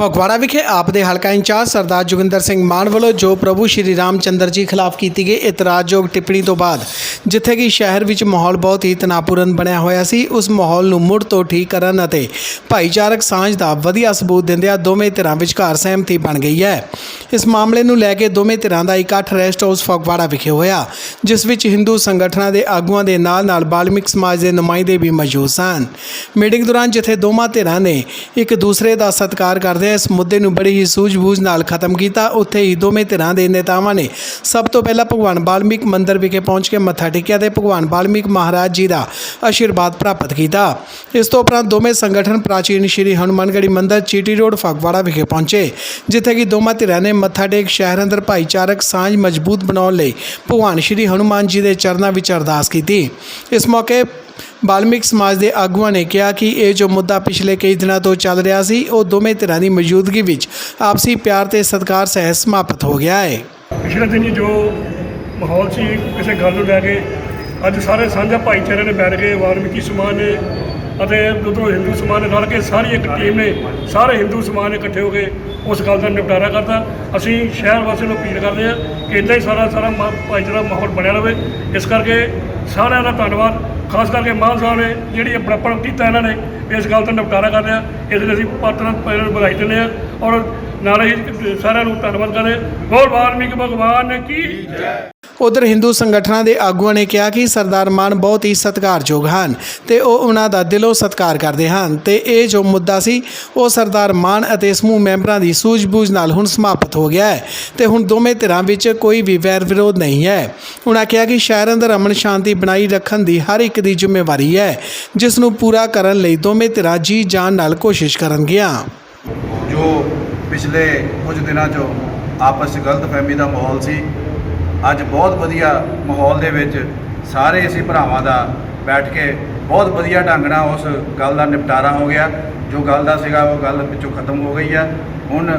ਫਗਵਾੜਾ ਵਿਖੇ ਆਪ ਦੇ ਹਲਕਾ ਇੰਚਾਰਜ ਸਰਦਾਰ ਜੋਗਿੰਦਰ ਸਿੰਘ ਮਾਨ ਵੱਲੋਂ ਜੋ ਪ੍ਰਭੂ ਸ਼੍ਰੀ ਰਾਮ ਚੰਦਰ ਜੀ ਖਿਲਾਫ ਕੀਤੀ ਗਈ ਇਤਰਾਜ਼ਯੋਗ ਟਿੱਪਣੀ ਤੋਂ ਬਾਅਦ, ਜਿੱਥੇ ਕਿ ਸ਼ਹਿਰ ਵਿੱਚ ਮਾਹੌਲ ਬਹੁਤ ਹੀ ਤਣਾਅਪੂਰਨ ਬਣਿਆ ਹੋਇਆ ਸੀ, ਉਸ ਮਾਹੌਲ ਨੂੰ ਮੁੜ ਤੋਂ ਠੀਕ ਕਰਨ ਅਤੇ ਭਾਈਚਾਰਕ ਸਾਂਝ ਦਾ ਵਧੀਆ ਸਬੂਤ ਦਿੰਦਿਆਂ ਦੋਵੇਂ ਧਿਰਾਂ ਵਿਚਕਾਰ ਸਹਿਮਤੀ ਬਣ ਗਈ ਹੈ। ਇਸ ਮਾਮਲੇ ਨੂੰ ਲੈ ਕੇ ਦੋਵੇਂ ਧਿਰਾਂ ਦਾ ਇਕੱਠ ਰੈਸਟ ਹਾਊਸ ਫਗਵਾੜਾ ਵਿਖੇ ਹੋਇਆ, ਜਿਸ ਵਿੱਚ ਹਿੰਦੂ ਸੰਗਠਨਾਂ ਦੇ ਆਗੂਆਂ ਦੇ ਨਾਲ-ਨਾਲ ਬਾਲਮਿਕ ਸਮਾਜ ਦੇ ਨੁਮਾਇੰਦੇ ਵੀ ਮੌਜੂਦ ਸਨ। ਮੀਟਿੰਗ ਦੌਰਾਨ ਜਿੱਥੇ ਦੋਵਾਂ ਧਿਰਾਂ ਨੇ ਇੱਕ ਦੂਸਰੇ ਦਾ ਸਤਿਕਾਰ ਕਰਦੇ ਇਸ ਮੁੱਦੇ ਨੂੰ ਬੜੀ ਹੀ ਸੂਝ-ਬੂਝ ਨਾਲ ਖਤਮ ਕੀਤਾ। ਉੱਥੇ ਹੀ ਦੋਵੇਂ ਧਿਰਾਂ ਦੇ ਨੇਤਾਵਾਂ ਨੇ ਸਭ ਤੋਂ ਪਹਿਲਾਂ ਭਗਵਾਨ ਬਾਲਮੀਕ ਮੰਦਿਰ ਵਿਖੇ ਪਹੁੰਚ ਕੇ ਮੱਥਾ ਟੇਕਿਆ ਤੇ ਭਗਵਾਨ ਬਾਲਮੀਕ ਮਹਾਰਾਜ ਜੀ ਦਾ ਆਸ਼ੀਰਵਾਦ ਪ੍ਰਾਪਤ ਕੀਤਾ। ਇਸ ਤੋਂ ਉਪਰੰਤ ਦੋਵੇਂ ਸੰਗਠਨ ਪ੍ਰਾਚੀਨ ਸ਼੍ਰੀ ਹਨੂੰਮਾਨਗੜ੍ਹੀ ਮੰਦਿਰ ਚੀਟੀ ਰੋਡ ਫਗਵਾੜਾ ਵਿਖੇ ਪਹੁੰਚੇ, ਜਿੱਥੇ ਕਿ ਦੋਵਾਂ ਧਿਰਾਂ ਨੇ ਮੱਥਾ ਟੇਕ ਸ਼ਹਿਰ ਅੰਦਰ ਭਾਈਚਾਰਕ ਸਾਂਝ ਮਜ਼ਬੂਤ ਬਣਾਉਣ ਲਈ ਭਗਵਾਨ ਸ਼੍ਰੀ ਹਨੂੰਮਾਨ ਜੀ ਦੇ ਚਰਨਾਂ ਵਿੱਚ ਅਰਦਾਸ ਕੀਤੀ। ਇਸ ਮੌਕੇ ਬਾਲਮਿਕ ਸਮਾਜ ਦੇ ਆਗੂਆਂ ਨੇ ਕਿਹਾ ਕਿ ਇਹ ਜੋ ਮੁੱਦਾ ਪਿਛਲੇ ਕਈ ਦਿਨਾਂ ਤੋਂ ਚੱਲ ਰਿਹਾ ਸੀ, ਉਹ ਦੋਵੇਂ ਧਿਰਾਂ ਦੀ ਮੌਜੂਦਗੀ ਵਿੱਚ ਆਪਸੀ ਪਿਆਰ ਤੇ ਸਤਿਕਾਰ ਸਹਿ ਸਮਾਪਤ ਹੋ ਗਿਆ ਹੈ। ਪਿਛਲੇ ਦਿਨੀ ਜੋ ਮਾਹੌਲ ਸੀ, ਕਿਸੇ ਗੱਲ ਨੂੰ ਲੈ ਕੇ ਅੱਜ ਸਾਰੇ ਸਾਂਝਾ ਭਾਈਚਾਰੇ ਨੇ ਬੈਠ ਕੇ ਵਾਲਮੀਕੀ ਸਮਾਜ ਨੇ ਅਤੇ ਉਧਰੋਂ ਹਿੰਦੂ ਸਮਾਜ ਨੇ ਰਲ ਕੇ ਸਾਰੀ ਇੱਕ ਟੀਮ ਨੇ, ਸਾਰੇ ਹਿੰਦੂ ਸਮਾਜ ਨੇ ਇਕੱਠੇ ਹੋ ਕੇ ਉਸ ਗੱਲ ਦਾ ਨਿਪਟਾਰਾ ਕਰਦਾ ਅਸੀਂ ਸ਼ਹਿਰ ਵਾਸੀਆਂ ਨੂੰ ਅਪੀਲ ਕਰਦੇ ਹਾਂ ਕਿ ਇੱਦਾਂ ਹੀ ਸਾਰਾ ਸਾਰਾ ਮਾ- ਭਾਈਚਾਰਾ ਮਾਹੌਲ ਬਣਿਆ ਰਹੇ। ਇਸ ਕਰਕੇ ਸਾਰਿਆਂ ਦਾ ਧੰਨਵਾਦ। ਖਾਸ ਕਰਕੇ ਮਾਨ ਸਾਹਿਬ ਨੇ ਜਿਹੜੀ ਆਪਣਾ ਬੜਪਣ ਕੀਤਾ ਇਹਨਾਂ ਨੇ, ਇਸ ਗੱਲ ਤੋਂ ਨਿਪਟਾਰਾ ਕਰ ਰਿਹਾ ਇਸ ਲਈ ਅਸੀਂ ਪਾਤਰਾਂ ਪਹਿਲਾਂ ਨੂੰ ਵਧਾਈ ਦਿੰਦੇ ਹਾਂ ਔਰ ਨਾਲ ਹੀ ਸਾਰਿਆਂ ਨੂੰ ਧੰਨਵਾਦ ਕਰਦੇ ਹਾਂ। ਬੋਲ ਵਾਲਮੀਕ ਭਗਵਾਨ ਕੀ ਉਧਰ ਹਿੰਦੂ ਸੰਗਠਨਾਂ ਦੇ ਆਗੂਆਂ ਨੇ ਕਿਹਾ ਕਿ ਸਰਦਾਰ ਮਾਨ ਬਹੁਤ ਹੀ ਸਤਿਕਾਰਯੋਗ ਹਨ ਤੇ ਉਹ ਉਹਨਾਂ ਦਾ ਦਿਲੋਂ ਸਤਿਕਾਰ ਕਰਦੇ ਹਨ ਤੇ ਇਹ ਜੋ ਮੁੱਦਾ ਸੀ, ਉਹ ਸਰਦਾਰ ਮਾਨ ਅਤੇ ਸਮੂਹ ਮੈਂਬਰਾਂ ਦੀ ਸੂਝ-ਬੂਝ ਨਾਲ ਹੁਣ ਸਮਾਪਤ ਹੋ ਗਿਆ ਹੈ ਤੇ ਹੁਣ ਦੋਵੇਂ ਧਿਰਾਂ ਵਿੱਚ ਕੋਈ ਵੀ ਵੈਰ ਵਿਰੋਧ ਨਹੀਂ ਹੈ। ਉਹਨਾਂ ਕਿਹਾ ਕਿ ਸ਼ਹਿਰ ਅੰਦਰ ਅਮਨ ਸ਼ਾਂਤੀ ਬਣਾਈ ਰੱਖਣ ਦੀ ਹਰ ਇੱਕ ਦੀ ਜ਼ਿੰਮੇਵਾਰੀ ਹੈ, ਜਿਸ ਨੂੰ ਪੂਰਾ ਕਰਨ ਲਈ ਦੋਵੇਂ ਧਿਰਾਂ ਜੀ ਜਾਨ ਨਾਲ ਕੋਸ਼ਿਸ਼ ਕਰਨਗੀਆਂ। ਜੋ ਪਿਛਲੇ ਕੁਝ ਦਿਨਾਂ 'ਚੋਂ ਆਪਸ 'ਚ ਗਲਤਫਹਿਮੀ ਦਾ ਮਾਹੌਲ ਸੀ ਅੱਜ ਬਹੁਤ ਵਧੀਆ ਮਾਹੌਲ ਦੇ ਵਿੱਚ ਸਾਰੇ ਅਸੀਂ ਭਰਾਵਾਂ ਦਾ ਬੈਠ ਕੇ ਬਹੁਤ ਵਧੀਆ ਢੰਗ ਨਾਲ ਉਸ ਗੱਲ ਦਾ ਨਿਪਟਾਰਾ ਹੋ ਗਿਆ। ਜੋ ਗੱਲ ਦਾ ਸੀਗਾ ਉਹ ਗੱਲ ਵਿੱਚੋਂ ਖਤਮ ਹੋ ਗਈ ਆ। ਹੁਣ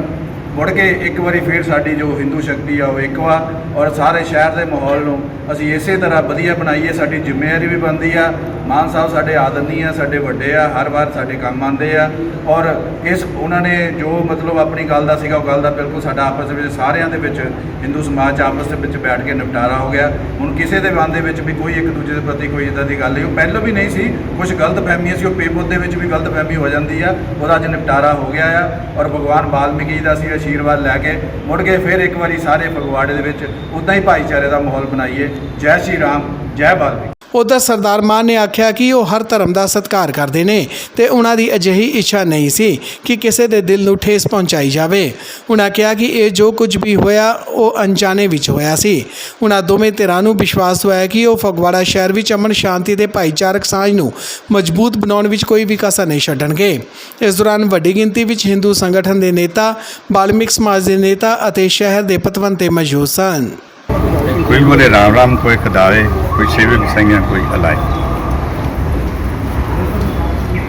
ਮੁੜ ਕੇ ਇੱਕ ਵਾਰੀ ਫੇਰ ਸਾਡੀ ਜੋ ਹਿੰਦੂ ਸ਼ਕਤੀ ਆ ਉਹ ਇੱਕ ਵਾ ਔਰ ਸਾਰੇ ਸ਼ਹਿਰ ਦੇ ਮਾਹੌਲ ਨੂੰ ਅਸੀਂ ਇਸੇ ਤਰ੍ਹਾਂ ਵਧੀਆ ਬਣਾਈਏ, ਸਾਡੀ ਜ਼ਿੰਮੇਵਾਰੀ ਵੀ ਬਣਦੀ ਆ ਮਾਨ ਸਾਹਿਬ ਸਾਡੇ ਆਦਰਨੀ ਆ, ਸਾਡੇ ਵੱਡੇ ਆ, ਹਰ ਵਾਰ ਸਾਡੇ ਕੰਮ ਆਉਂਦੇ ਆ। ਔਰ ਇਸ ਉਹਨਾਂ ਨੇ ਜੋ ਮਤਲਬ ਆਪਣੀ ਗੱਲ ਦਾ ਸੀਗਾ, ਉਹ ਗੱਲ ਦਾ ਬਿਲਕੁਲ ਸਾਡਾ ਆਪਸ ਦੇ ਵਿੱਚ ਸਾਰਿਆਂ ਦੇ ਵਿੱਚ, ਹਿੰਦੂ ਸਮਾਜ 'ਚ ਆਪਸ ਦੇ ਵਿੱਚ ਬੈਠ ਕੇ ਨਿਪਟਾਰਾ ਹੋ ਗਿਆ। ਹੁਣ ਕਿਸੇ ਦੇ ਮਨ ਦੇ ਵਿੱਚ ਵੀ ਕੋਈ ਇੱਕ ਦੂਜੇ ਦੇ ਪ੍ਰਤੀ ਕੋਈ ਇਦਾਂ ਦੀ ਗੱਲ ਨਹੀਂ। ਉਹ ਪਹਿਲਾਂ ਵੀ ਨਹੀਂ ਸੀ ਕੁਝ ਗਲਤ ਫਹਿਮੀਆਂ ਸੀ, ਉਹ ਪੇਪਰ ਦੇ ਵਿੱਚ ਵੀ ਗਲਤ ਫਹਿਮੀ ਹੋ ਜਾਂਦੀ ਆ। ਉਹਦਾ ਅੱਜ ਨਿਪਟਾਰਾ ਹੋ ਗਿਆ ਆ। ਔਰ ਭਗਵਾਨ ਵਾਲਮੀਕੀ ਦਾ ਅਸੀਂ ਆਸ਼ੀਰਵਾਦ ਲੈ ਕੇ ਮੁੜ ਕੇ ਫਿਰ ਇੱਕ ਵਾਰੀ ਸਾਰੇ ਫਗਵਾੜੇ ਦੇ ਵਿੱਚ ਉਦਾਂ ਹੀ ਭਾਈਚਾਰੇ ਦਾ ਮਾਹੌਲ ਬਣਾਈਏ। ਜੈ ਸ਼੍ਰੀ ਰਾਮ, ਜੈ ਵਾਲਮੀਕੀ ਉਧਰ ਸਰਦਾਰ ਮਾਨ ਨੇ ਆਖਿਆ ਕਿ ਉਹ ਹਰ ਧਰਮ ਦਾ ਸਤਿਕਾਰ ਕਰਦੇ ਨੇ ਤੇ ਉਹਨਾਂ ਦੀ ਅਜਿਹੀ ਇੱਛਾ ਨਹੀਂ ਸੀ ਕਿ ਕਿਸੇ ਦੇ ਦਿਲ ਨੂੰ ਠੇਸ ਪਹੁੰਚਾਈ ਜਾਵੇ। ਉਹਨਾਂ ਕਿਹਾ ਕਿ ਇਹ ਜੋ ਕੁਝ ਵੀ ਹੋਇਆ, ਉਹ ਅਣਜਾਣੇ ਵਿੱਚ ਹੋਇਆ ਸੀ। ਉਹਨਾਂ ਦੋਵੇਂ ਧਿਰਾਂ ਨੂੰ ਵਿਸ਼ਵਾਸ ਹੋਇਆ ਕਿ ਉਹ ਫਗਵਾੜਾ ਸ਼ਹਿਰ ਵਿੱਚ ਅਮਨ ਸ਼ਾਂਤੀ ਤੇ ਭਾਈਚਾਰਕ ਸਾਂਝ ਨੂੰ ਮਜ਼ਬੂਤ ਬਣਾਉਣ ਵਿੱਚ ਕੋਈ ਵੀ ਕਸਰ ਨਹੀਂ ਛੱਡਣਗੇ। ਇਸ ਦੌਰਾਨ ਵੱਡੀ ਗਿਣਤੀ ਵਿੱਚ ਹਿੰਦੂ ਸੰਗਠਨ ਦੇ ਨੇਤਾ, ਬਾਲਮਿਕ ਸਮਾਜ ਦੇ ਨੇਤਾ ਅਤੇ ਸ਼ਹਿਰ ਦੇ ਪਤਵੰਤੇ ਮੌਜੂਦ ਸਨ। કોઈ બોલે ਰਾਮ ਰਾਮ ਕੋਈ કદાવે ਕੋਈ સેવક સંજ્ઞા ਕੋਈ અલાય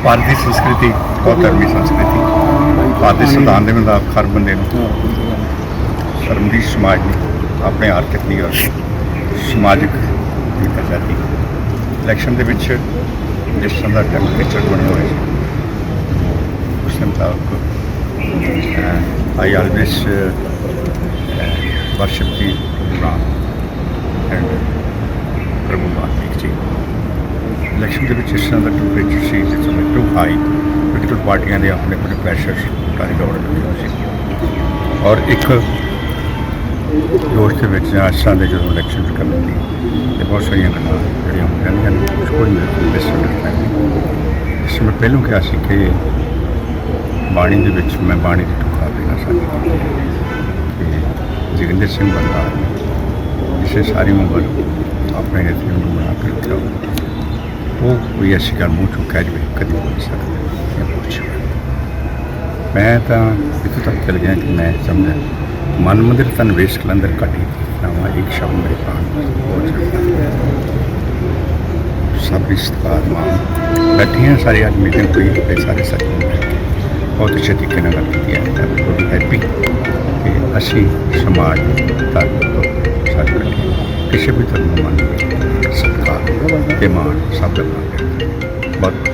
ਭਾਰਤੀ ਸੰਸਕ੍ਰਿਤੀ ਬਹੁਧਰਮੀ ਸੰਸਕ੍ਰਿਤੀ। ਭਾਰਤੀ ਸੰਵਿਧਾਨ ਦੇ ਮੁਤਾਬਕ ਹਰ ਬੰਦੇ ਨੂੰ ਧਰਮ ਦੀ ਸਮਾਜ ਦੀ ਆਪਣੇ ਆਰਥਿਕ ਦੀ ਔਰ ਸਮਾਜਿਕ ਦੀ ਇਲੈਕਸ਼ਨ ਦੇ ਵਿੱਚ ਜਿਸ ਤਰ੍ਹਾਂ ਦਾ ਟੈਂਪਰੇਚਰ ਬਣਿਆ ਹੋਇਆ ਹੈ ਉਸ ਮੁਤਾਬਕ ਆਈ ਇਸ worship ਦੀ Ram. ਐਂਡ ਪ੍ਰਭੂ ਵਾਲਮੀਕ ਜੀ ਇਲੈਕਸ਼ਨ ਦੇ ਵਿੱਚ ਇਸ ਤਰ੍ਹਾਂ ਦਾ ਟੈਂਪਰੇਚਰ ਸੀ, ਜਿਸ ਸਮੇਂ ਟੂ ਹਾਈ ਪੋਲੀਟੀਕਲ ਪਾਰਟੀਆਂ ਦੇ ਆਪਣੇ ਆਪਣੇ ਪ੍ਰੈਸ਼ਰ ਕਾਰੀ ਦੌੜ ਲੱਗੀ ਸੀ। ਔਰ ਇੱਕ ਦੋਸ਼ ਦੇ ਵਿੱਚ ਜਾਂ ਇਸ ਤਰ੍ਹਾਂ ਦੇ ਜਦੋਂ ਇਲੈਕਸ਼ਨ ਕਰਨ ਦੀ, ਤੇ ਬਹੁਤ ਸਾਰੀਆਂ ਗੱਲਾਂ ਜਿਹੜੀਆਂ ਹੋ ਜਾਂਦੀਆਂ ਨੇ ਕੁਝ ਕੋਈ ਮਿਸਅੰਡਰਸਟੈਂਡਿੰਗ ਇਸ ਮੈਂ ਪਹਿਲੋਂ ਕਿਹਾ ਸੀ ਕਿ ਬਾਣੀ ਦੇ ਵਿੱਚ ਮੈਂ ਬਾਣੀ ਦੀ ਟੁਕਾ ਦੇਣਾ ਨਾ ਸਕਦਾ ਕਿ ਜੋਗਿੰਦਰ ਸਿੰਘ ਬੰਦਾ से सारी उम्र अपने રહેતી ઉંમર આપણે થયો તો કોઈ અસ્વીકાર હું ચૂકા જ मैं तो इतों तक चल गया कि मैं समझा। मन मंदिर तन वेश कलंदर कटी नामा एक शब्द मेरे प्राण पहुँच सब रिश्तेदार माँ बैठी हैं, सारी आज मीटिंग हुई है सारे सचिव बहुत अच्छे तरीके ने गल की है हैप्पी कि असी समाज तक तो सारी ਕਿਸੇ ਵੀ ਧਰਮ ਨੂੰ ਮੰਨ ਸਤਿਕਾਰ ਤੇ ਮਾਣ ਸਭ ਦਾ ਮਾਣ ਬਹੁਤ